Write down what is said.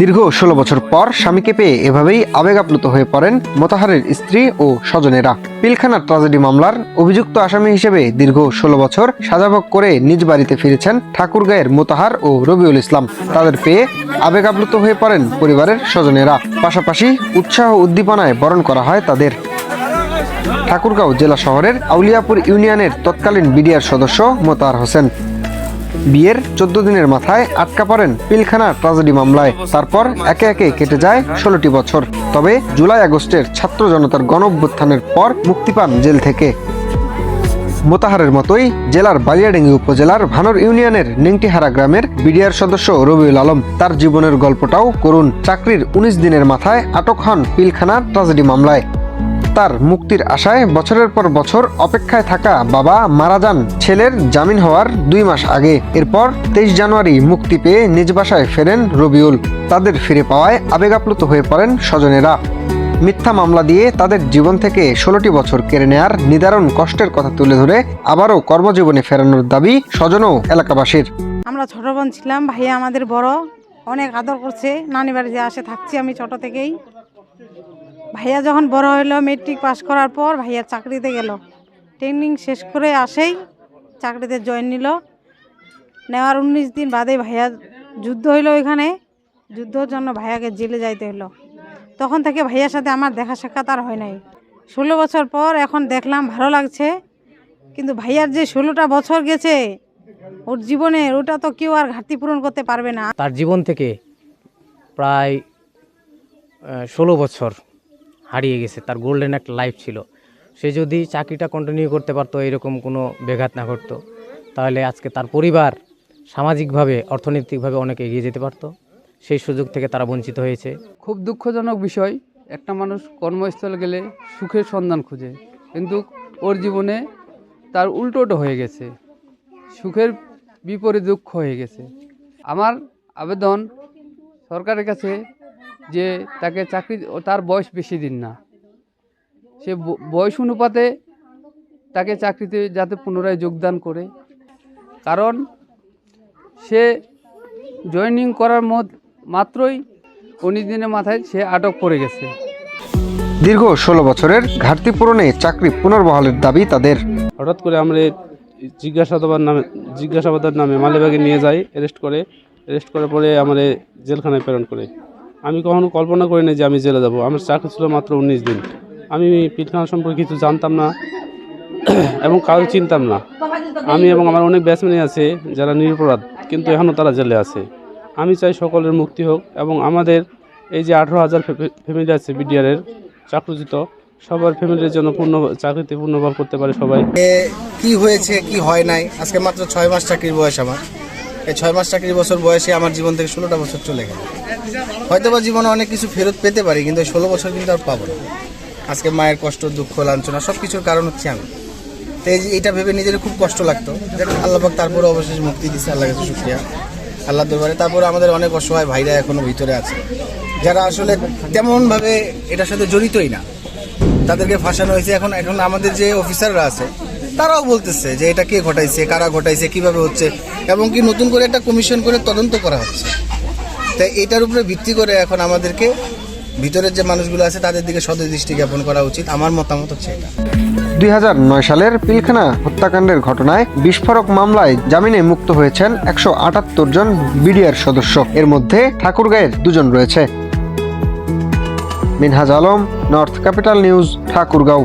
দীর্ঘ ষোলো বছর পর স্বামীকে পেয়ে এভাবেই আবেগ আপ্লুত হয়ে পড়েন মোতাহারের স্ত্রী ও স্বজনেরা। পিলখানা ট্রাজেডি মামলার অভিযুক্ত আসামি হিসেবে দীর্ঘ ষোলো বছর সাজাভোগ করে নিজ বাড়িতে ফিরেছেন ঠাকুরগাঁয়ের মোতাহার ও রবিউল ইসলাম। তাদের পেয়ে আবেগ আপ্লুত হয়ে পড়েন পরিবারের স্বজনেরা। পাশাপাশি উৎসাহ উদ্দীপনায় বরণ করা হয় তাদের। ঠাকুরগাঁও জেলা শহরের আউলিয়াপুর ইউনিয়নের তৎকালীন বিডিআর সদস্য মোতাহার হোসেন। বিয়ের চোদ্দ দিনের মাথায় আটকা পড়েন পিলখানা ট্রাজেডি মামলায়। তারপর একে একে কেটে যায় ষোলোটি বছর। তবে জুলাই আগস্টের ছাত্র জনতার গণ পর মুক্তি পান জেল থেকে। মোতাহারের মতোই জেলার বালিয়াডেঙ্গি উপজেলার ভানর ইউনিয়নের নেংটিহারা গ্রামের বিডিআর সদস্য রবিউল আলম তার জীবনের গল্পটাও করুন। চাকরির উনিশ দিনের মাথায় আটক হন পিলখানা ট্রাজেডি মামলায়। তার মুক্তির আশায় বছরের পর বছর অপেক্ষায় থাকা বাবা মারা যান ছেলের জামিন হওয়ার দুই মাস আগে। এরপর তেইশ জানুয়ারি মুক্তি পেয়ে নিজ বাসায় ফেরেন রবিউল। তাদের ফিরে পাওয়ায় আবেগাপ্লুত হয়ে পড়েন স্বজনেরা। মিথ্যা মামলা দিয়ে তাদের জীবন থেকে ষোলোটি বছর কেড়ে নেয়ার নিদারুণ কষ্টের কথা তুলে ধরে আবারও কর্মজীবনে ফেরানোর দাবি স্বজন ও এলাকাবাসীর। আমরা ছোট বোন ছিলাম, ভাইয়া আমাদের বড়। অনেক আদর করছে, নানি বাড়িতে আসে, থাকছি আমি ছোট থেকেই। ভাইয়া যখন বড় হলো মেট্রিক পাস করার পর ভাইয়া চাকরিতে গেল। ট্রেনিং শেষ করে আসেই চাকরিতে জয়েন নিল। নেওয়ার উনিশ দিন বাদে ভাইয়া যুদ্ধ হইল ওইখানে। যুদ্ধর জন্য ভাইয়াকে জেলে যাইতে হলো তখন থেকে ভাইয়ার সাথে আমার দেখা সাক্ষাৎ আর হয় নাই। ষোলো বছর পর এখন দেখলাম ভালো লাগছে। কিন্তু ভাইয়ার যে ষোলোটা বছর গেছে, ওর জীবনে ওটা তো কেউ আর ঘাটতি পূরণ করতে পারবে না। তার জীবন থেকে প্রায় ষোলো বছর হারিয়ে গেছে, তার গোল্ডেন একটা লাইফ ছিল। সে যদি চাকরিটা কন্টিনিউ করতে পারতো, এরকম কোনো ব্যাঘাত না ঘটতো, তাহলে আজকে তার পরিবার সামাজিকভাবে, অর্থনৈতিকভাবে অনেক এগিয়ে যেতে পারতো। সেই সুযোগ থেকে তারা বঞ্চিত হয়েছে। খুব দুঃখজনক বিষয়, একটা মানুষ কর্মস্থলে গেলে সুখের সন্ধান খুঁজে, কিন্তু ওর জীবনে তার উল্টোটো হয়ে গেছে, সুখের বিপরীত দুঃখ হয়ে গেছে। আমার আবেদন সরকারের কাছে যে তাকে চাকরি তার বয়স বেশি দিন না। সে ব- বয়স অনুপাতে তাকে চাকরিতে যাতে পুনরায় যোগদান করে। কারণ সে জয়েনিং করার মত মাত্রই উনিশ দিনের মাথায় সে আটক পড়ে গেছে। দীর্ঘ ষোলো বছরের ঘাটতি পূরণে চাকরি পুনর্বহালের দাবি তাদের। হঠাৎ করে আমরা জিজ্ঞাসাবাদ নামে জিজ্ঞাসাবাদের নামে মালিবাগে নিয়ে যাই অ্যারেস্ট করে। অ্যারেস্ট করার পরে আমাদের জেলখানায় প্রেরণ করে। আমি কখনো কল্পনা করি না যে আমি জেলে যাব। আমার চাকরি ছিল মাত্র উনিশ দিন। আমি পিলখানা সম্পর্কে কিছু জানতাম না এবং কারও চিনতাম না। আমি এবং আমার অনেক ব্যাটসম্যানই আছে যারা নিরপরাধ, কিন্তু এখনও তারা জেলে আছে। আমি চাই সকলের মুক্তি হোক এবং আমাদের এই যে আঠারো হাজার ফ্যামিলি আছে বিডিআরের চাকরিচ্যুত, সবার ফ্যামিলির জন্য পূর্ণ, চাকরিতে পূর্ণভাব করতে পারে সবাই। কি হয়েছে, কি হয় নাই? আজকে মাত্র ছয় মাস চাকরির বয়স আমার। এই ছয় মাস চাকরি বছর বয়সে আমার জীবন থেকে ষোলোটা বছর চলে গেল। হয়তো বা জীবনে অনেক কিছু ফেরত পেতে পারি, কিন্তু ষোলো বছর কিন্তু আর পাবো না। আজকে মায়ের কষ্ট, দুঃখ, লাঞ্ছনা সব কিছুর কারণ হচ্ছে আমি। তো এই যে এটা ভেবে নিজের খুব কষ্ট লাগতো। যে আল্লাহ পাক তারপরে অবশেষ মুক্তি দিচ্ছে আল্লাহ কাছে শুক্রিয়া। আল্লাহ দরবারে। তারপরে আমাদের অনেক অসহায় ভাইরা এখনও ভিতরে আছে। যারা আসলে তেমনভাবে এটার সাথে জড়িতই না। তাদেরকে ফাঁসানো হয়েছে। এখন এখন আমাদের যে অফিসাররা আছে তারাও বলতেছে যে এটা কে ঘটাইছে, কারা ঘটাইছে, কীভাবে হচ্ছে, এবং কি নতুন করে একটা কমিশন করে তদন্ত করা হচ্ছে। তাই এটার উপরে ভিত্তি করে এখন আমাদেরকে ভিতরের যে মানুষগুলো আছে, তাদের দিকে সদয় দৃষ্টি জ্ঞাপন করা উচিত। আমার মতামত হচ্ছে এটা। দুই হাজার নয় সালের পিলখানা হত্যাকাণ্ডের ঘটনায় বিস্ফোরক মামলায় জামিনে মুক্ত হয়েছেন একশো আটাত্তর জন বিডিআর সদস্য। এর মধ্যে ঠাকুরগাঁয়ের দুজন রয়েছে। Minhaj Alam, North Capital News, Thakurgaon.